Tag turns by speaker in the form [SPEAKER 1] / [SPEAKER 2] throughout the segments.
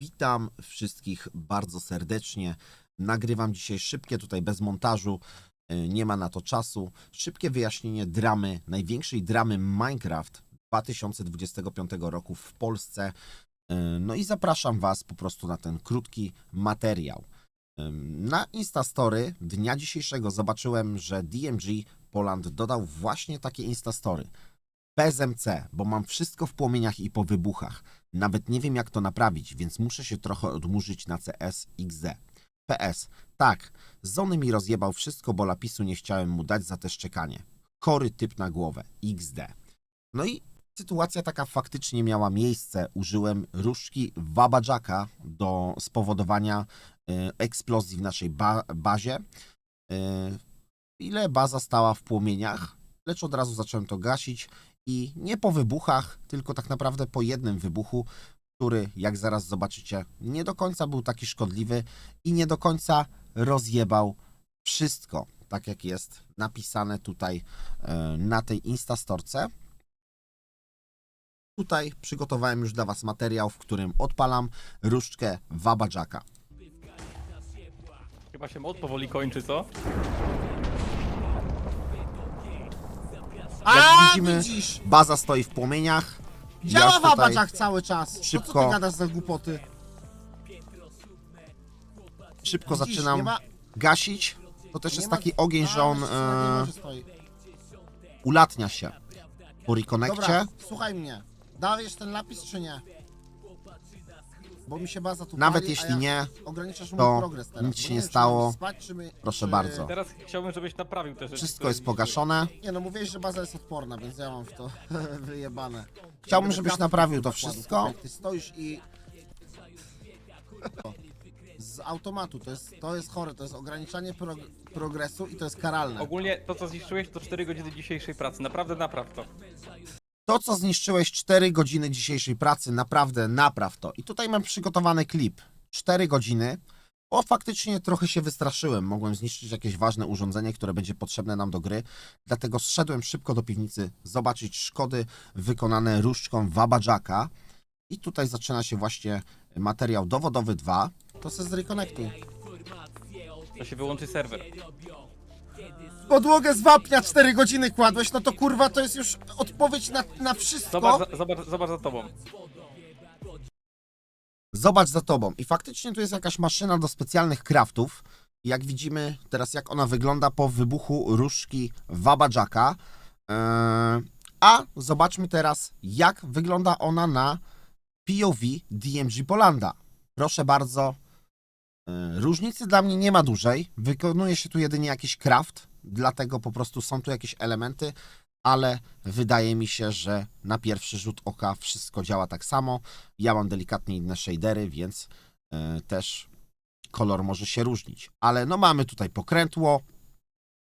[SPEAKER 1] Witam wszystkich bardzo serdecznie. Nagrywam dzisiaj szybkie, tutaj bez montażu, y, nie ma na to czasu. Szybkie wyjaśnienie dramy, największej dramy Minecraft 2025 roku w Polsce. Y, No i zapraszam Was po prostu na ten krótki materiał. Ym, Na Instastory dnia dzisiejszego zobaczyłem, że DMG Poland dodał właśnie takie Instastory. Bez MC, bo mam wszystko w płomieniach i po wybuchach. Nawet nie wiem jak to naprawić, więc muszę się trochę odmurzyć na CS XD. PS. Tak, Zony mi rozjebał wszystko, bo lapisu nie chciałem mu dać za te szczekanie. Chory typ na głowę. XD. No i sytuacja taka faktycznie miała miejsce. Użyłem różdżki Wabajaka do spowodowania y, eksplozji w naszej ba bazie. Y, ile baza stała w płomieniach, lecz od razu zacząłem to gasić i nie po wybuchach, tylko tak naprawdę po jednym wybuchu, który, jak zaraz zobaczycie, nie do końca był taki szkodliwy i nie do końca rozjebał wszystko, tak jak jest napisane tutaj e, na tej Instastorce. Tutaj przygotowałem już dla Was materiał, w którym odpalam różdżkę Wabajaka.
[SPEAKER 2] Chyba się mod powoli kończy, co?
[SPEAKER 1] Jak widzimy,
[SPEAKER 3] widzisz!
[SPEAKER 1] baza stoi w płomieniach.
[SPEAKER 3] Działa
[SPEAKER 1] już tutaj
[SPEAKER 3] cały czas.
[SPEAKER 1] szybko-
[SPEAKER 3] Co ty gadasz za głupoty?
[SPEAKER 1] Szybko
[SPEAKER 3] Widzisz,
[SPEAKER 1] zaczynam
[SPEAKER 3] ma-
[SPEAKER 1] gasić. To też jest
[SPEAKER 3] ma-
[SPEAKER 1] taki ogień, że
[SPEAKER 3] A,
[SPEAKER 1] on e,
[SPEAKER 3] stoi.
[SPEAKER 1] ulatnia się po rekonekcie.
[SPEAKER 3] Dobra, słuchaj mnie. Dajesz ten lapis czy nie? Bo mi się baza tu
[SPEAKER 1] Nawet
[SPEAKER 3] pali, a
[SPEAKER 1] jeśli
[SPEAKER 3] ja
[SPEAKER 1] nie,
[SPEAKER 3] Ograniczasz
[SPEAKER 1] to
[SPEAKER 3] mój progres teraz.
[SPEAKER 1] nic
[SPEAKER 3] bo
[SPEAKER 1] się
[SPEAKER 3] nie
[SPEAKER 1] nie
[SPEAKER 3] wiem, czy
[SPEAKER 1] stało.
[SPEAKER 3] mam spać, czy my,
[SPEAKER 1] Proszę
[SPEAKER 3] czy...
[SPEAKER 1] bardzo.
[SPEAKER 2] Teraz chciałbym, żebyś naprawił te rzeczy.
[SPEAKER 1] wszystko
[SPEAKER 2] które
[SPEAKER 1] jest
[SPEAKER 2] mi-
[SPEAKER 1] pogaszone.
[SPEAKER 3] Nie no, mówiłeś, że baza jest odporna, więc ja mam w to wyjebane.
[SPEAKER 1] Chciałbym, żebyś naprawił to wszystko.
[SPEAKER 3] Jak ty stoisz i... Z automatu, to jest, to jest chore, to jest ograniczanie prog progresu i to jest karalne.
[SPEAKER 2] Ogólnie to, co zniszczyłeś, to 4 godziny dzisiejszej pracy. Naprawdę napraw to.
[SPEAKER 1] To, co zniszczyłeś 4 godziny dzisiejszej pracy, naprawdę napraw to. I tutaj mam przygotowany klip. 4 godziny. O, faktycznie trochę się wystraszyłem. Mogłem zniszczyć jakieś ważne urządzenie, które będzie potrzebne nam do gry. Dlatego zszedłem szybko do piwnicy, zobaczyć szkody wykonane różdżką Wabajaka. I tutaj zaczyna się właśnie materiał dowodowy 2.
[SPEAKER 3] To se zrekonektuj.
[SPEAKER 2] To się wyłączy serwer.
[SPEAKER 3] Podłogę z wapnia 4 godziny kładłeś, no to kurwa to jest już odpowiedź na, na wszystko.
[SPEAKER 2] Zobacz, za- zobacz, zobacz za tobą.
[SPEAKER 1] Zobacz za tobą. I faktycznie tu jest jakaś maszyna do specjalnych craftów. I Jak widzimy teraz, jak ona wygląda po wybuchu różdżki Wabajaka. Eee, a zobaczmy teraz, jak wygląda ona na POV DMG Polanda. Proszę bardzo. Eee, Różnicy dla mnie nie ma dużej. Wykonuje się tu jedynie jakiś craft, dlatego po prostu są tu jakieś elementy, ale wydaje mi się, że na pierwszy rzut oka wszystko działa tak samo. Ja mam delikatnie inne shadery, więc e, też kolor może się różnić. Ale no mamy tutaj pokrętło,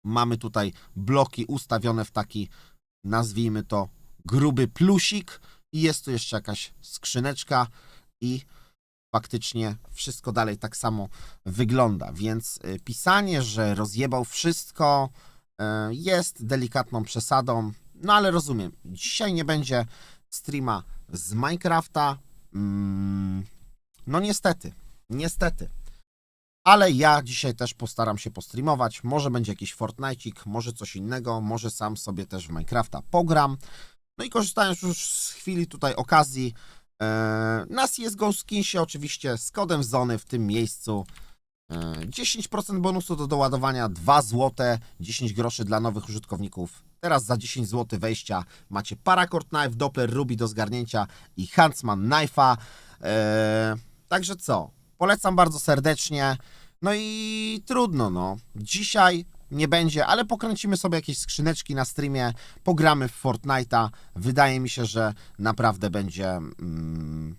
[SPEAKER 1] mamy tutaj bloki ustawione w taki, nazwijmy to, gruby plusik i jest tu jeszcze jakaś skrzyneczka i faktycznie wszystko dalej tak samo wygląda. Więc e, pisanie, że rozjebał wszystko e, jest delikatną przesadą, no ale rozumiem. Dzisiaj nie będzie streama z Minecrafta. Mm, no niestety, niestety. Ale ja dzisiaj też postaram się postreamować. Może będzie jakiś Fortnite'ik, może coś innego, może sam sobie też w Minecrafta pogram. No i korzystając już z chwili tutaj okazji, e, na CSGO Skinsie oczywiście z kodem Zony w tym miejscu e, 10% bonusu do doładowania, 2 zł, 10 groszy dla nowych użytkowników. Teraz za 10 zł wejścia macie Paracord Knife, Doppler Ruby do zgarnięcia i Huntsman Knife'a. E, także co? Polecam bardzo serdecznie. No i trudno, no. Dzisiaj nie będzie, ale pokręcimy sobie jakieś skrzyneczki na streamie, pogramy w Fortnite'a. Wydaje mi się, że naprawdę będzie mm,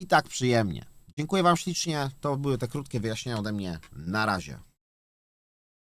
[SPEAKER 1] i tak przyjemnie. Dziękuję Wam ślicznie. To były te krótkie wyjaśnienia ode mnie. Na razie.